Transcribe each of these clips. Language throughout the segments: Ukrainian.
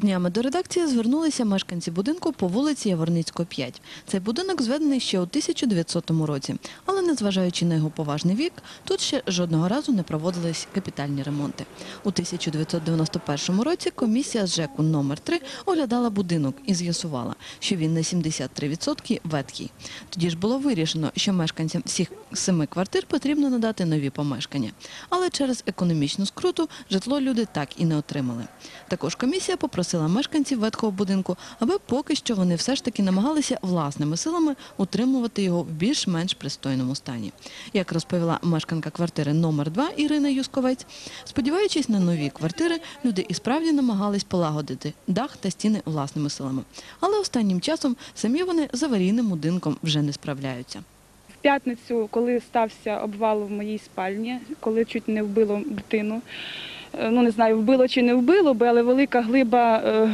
Днями до редакції звернулися мешканці будинку по вулиці Яворницького, 5. Цей будинок зведений ще у 1900 році, але незважаючи на його поважний вік, тут ще жодного разу не проводились капітальні ремонти. У 1991 році комісія з ЖЕКу номер 3 оглядала будинок і з'ясувала, що він на 73% ветхий. Тоді ж було вирішено, що мешканцям всіх семи квартир потрібно надати нові помешкання. Але через економічну скруту житло люди так і не отримали. Також комісія попросила мешканців ветхого будинку, аби поки що вони все ж таки намагалися власними силами утримувати його в більш-менш пристойному стані. Як розповіла мешканка квартири номер 2 Ірина Юсковець, сподіваючись на нові квартири, люди і справді намагались полагодити дах та стіни власними силами. Але останнім часом самі вони з аварійним будинком вже не справляються. В п'ятницю, коли стався обвал в моїй спальні, коли чуть не вбило дитину. Е, Ну не знаю, вбило чи не вбило, би, але велика глиба е,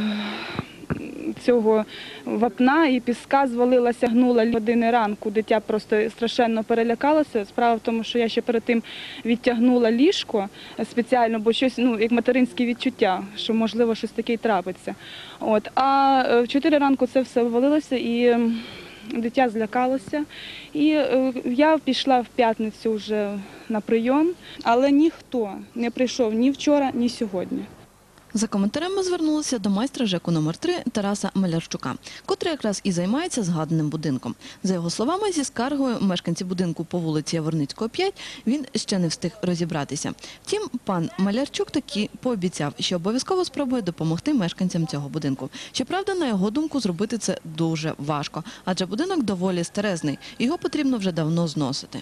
цього вапна і піска звалилася, гнула години ранку. Дитя просто страшенно перелякалося. Справа в тому, що я ще перед тим відтягнула ліжко спеціально, бо щось, ну, як материнське відчуття, що можливо щось таке й трапиться. От. А е, в 4 ранку це все ввалилося і. Дитя злякалося, і е, я пішла в п'ятницю вже на прийом, але ніхто не прийшов ні вчора, ні сьогодні. За коментарем ми звернулися до майстра ЖЕКу номер 3 Тараса Малярчука, котрий якраз і займається згаданим будинком. За його словами, зі скаргою мешканці будинку по вулиці Яворницького, 5, він ще не встиг розібратися. Втім, пан Малярчук таки пообіцяв, що обов'язково спробує допомогти мешканцям цього будинку. Щоправда, на його думку, зробити це дуже важко, адже будинок доволі старезний, його потрібно вже давно зносити.